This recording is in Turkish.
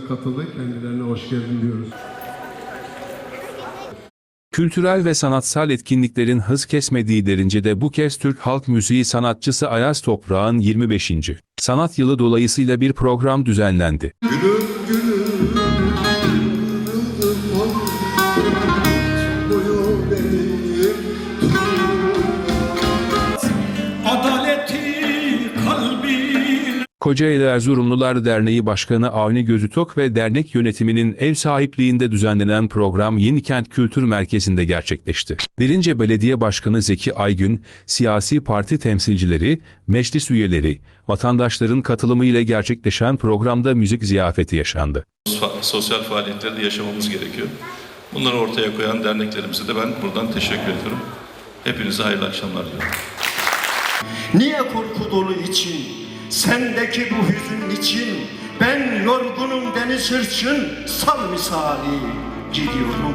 katıldı. Kendilerine hoş geldin diyoruz. Kültürel ve sanatsal etkinliklerin hız kesmediği derince bu kez Türk halk müziği sanatçısı Ayaz Toprak'ın 25. sanat yılı dolayısıyla bir program düzenlendi. Gülüm gülüm Kocaeli Erzurumlular Derneği Başkanı Avni Gözütok ve dernek yönetiminin ev sahipliğinde düzenlenen program Yenikent Kültür Merkezi'nde gerçekleşti. Derince Belediye Başkanı Zeki Aygün, siyasi parti temsilcileri, meclis üyeleri, vatandaşların katılımıyla gerçekleşen programda müzik ziyafeti yaşandı. sosyal faaliyetleri de yaşamamız gerekiyor. Bunları ortaya koyan derneklerimize de ben buradan teşekkür ediyorum. Hepinize hayırlı akşamlar diliyorum. Niye korku dolu için, sendeki bu hüzün için, ben yorgunum deniz hırçın, sal misali gidiyorum.